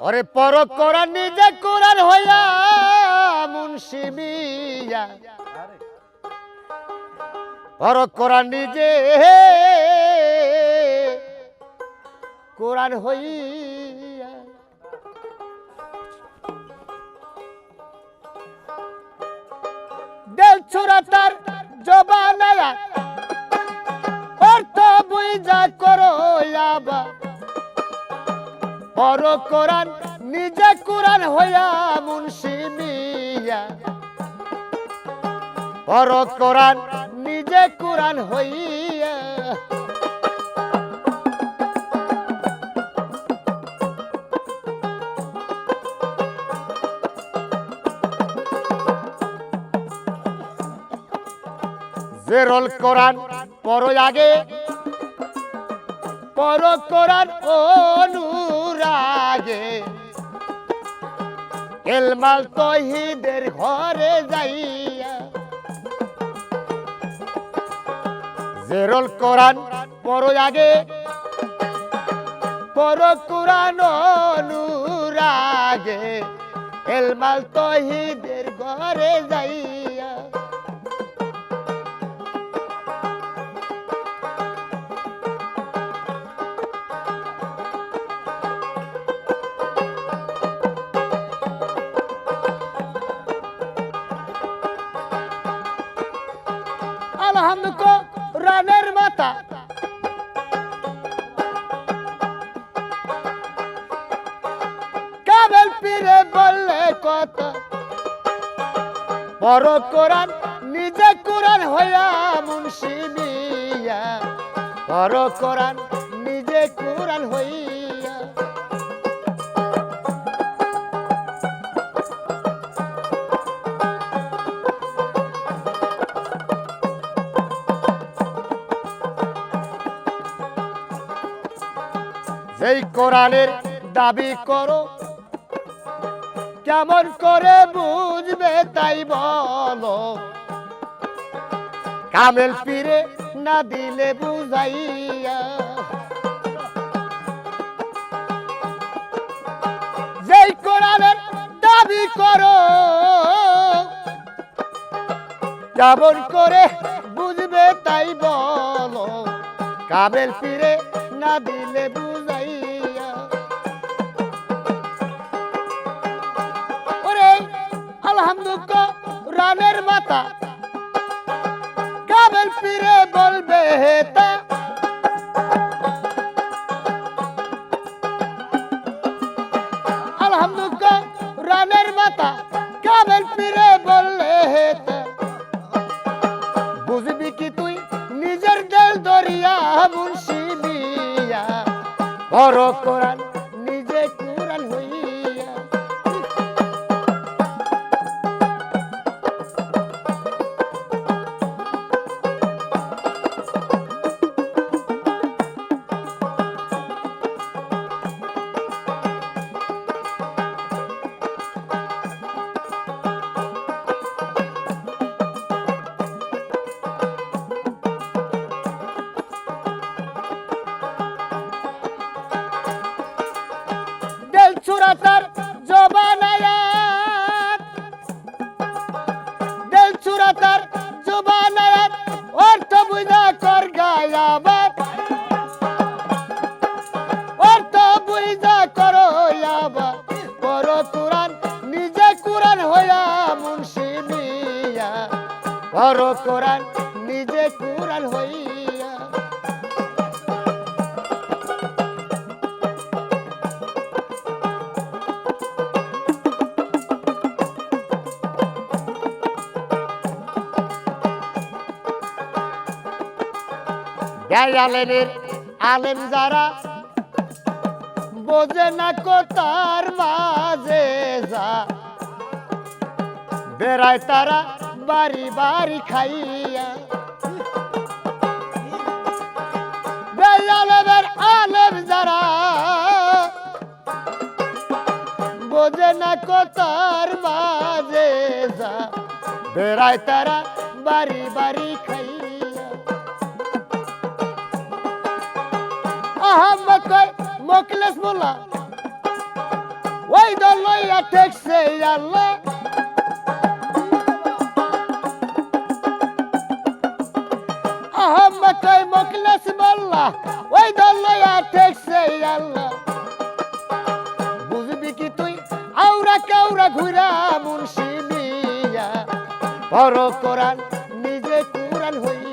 ওরে পর কোরআন নিজে কোরআন হইয়া মুন্সি মিয়া পর কোরআন নিজে কোরআন হইয়া। দেল তার অর্থ বুঝা করো আবা পর কোরআন নিজে কোরআন হইয়া মুন্সি মিয়া। পর কোরআন নিজে কোরআন হইয়া। জেরল কোরআন পর আগে। পর কোরআন অনুরাগে এলমাল তহিদের ঘরে যাইয়া জেরল কোরআন পড়ো আগে। পড়ো কোরআন অনুরাগে। এলমাল তহিদের ঘরে যাইয়া আলহামদুলিল্লাহ রানের মাথা। কাবেল পীরে বললে কত বড় কোরআন, নিজে কোরআন হইয়া মুন্সি মিয়া বড় কোরআন, নিজে কোরআন হইয়া যেই কোরআনের দাবি করো। কেমন করে বুঝবে তাই বলো। কামেল পীরে না দিলে বুঝাইয়া। যেই কোরআনের দাবি করো, কেমন করে বুঝবে তাই বলো। কামেল পীরে না দিলে বুঝাইয়া আলহামদুলিল্লাহ রানের মাথা। কামেল পীরে বলবে হেতা বুঝবি তুই? নিজের বড় কোরআন দেল চূড়া তার জবানায়াত দেল চূড়া তার জবানায়াত অর্থ বুঝা কর গায়াবাত অর্থ বুঝা করো ইয়াবা বড় কোরআন, নিজে কোরআন হইয়া মুন্সি মিয়া আলেমের, আলেম যারা বোঝে না কোতার মাঝে যা, বেড়ায় তারা বাড়ি বাড়ি খাইয়া। বেয়ালেমের আলেম যারা বোঝে না কোতার মাঝে যা, বেড়ায় তারা বাড়ি বাড়ি খাইয়া। আহম্মদ কয় মোকলেস মোল্লা ওই দল লইয়া ঠেকছে আল্লাহ আহম্মদ ওই মোল্লা ওই দল লইয়া ঠেকছে আল্লাহ বুঝবি কি তুই? আউরা কাউরা ঘুরা মুন্সি মিয়া। বড় কোরআন, নিজে কোরআন হইয়া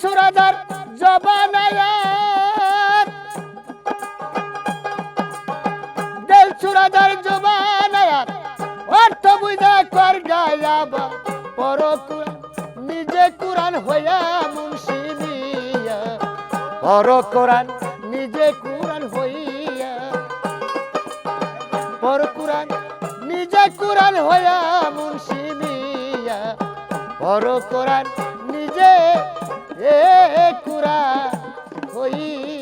দেড়শো রাজার জবানায়াত দেড়শো জবানায়াত অর্থ বুঝা কর গায়াবা। পর নিজে কুরআন হইয়া মুন্সি মিয়া পর কোরআন, নিজে কুরআন হইয়া। পর কুরআন, নিজে কুরআন হইয়া মুন্সি মিয়া পর কোরআন এ কুরআন হইয়া